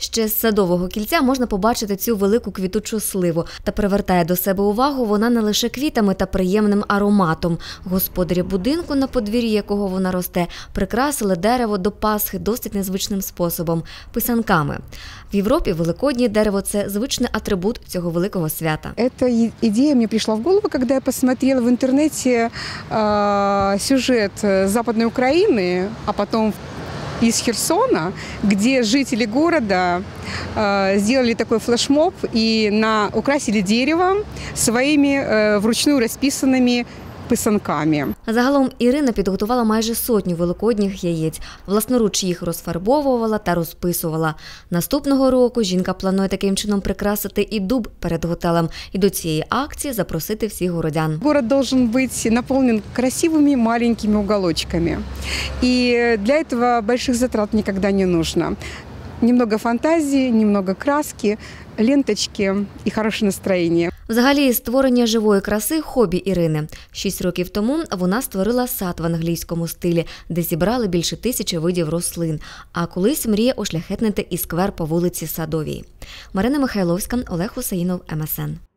Ще з садового кільця можна побачити цю велику квітучу сливу та привертає до себе увагу вона не лише квітами та приємним ароматом. Господарі будинку, на подвір'ї якого вона росте, прикрасили дерево до Пасхи досить незвичним способом писанками. В Європі великоднє дерево це звичний атрибут цього великого свята. Эта и- идея мне пришла в голову, когда я посмотрела в интернете э, сюжет э, Западной Украины, а потом из Херсона, где жители города э, сделали такой флешмоб и на, украсили дерево своими э, вручную расписанными писанками. Загалом Ірина підготувала майже сотню великодніх яєць. Власноруч їх розфарбовувала та розписувала. Наступного року жінка планує таким чином прикрасити і дуб перед готелем, і до цієї акції запросити всіх городян. Город должен быть наполнен красивыми маленькими уголочками. И для этого больших затрат никогда не нужно. Немного фантазії, немного краски, ленточки і хороше настроєння. Взагалі, створення живої краси хобі Ірини. Шість років тому вона створила сад в англійському стилі, де зібрали більше тисячі видів рослин. А колись мріє ошляхетнити і сквер по вулиці Садовій. Марина Михайловська, Олег Хусаїнов, МСН.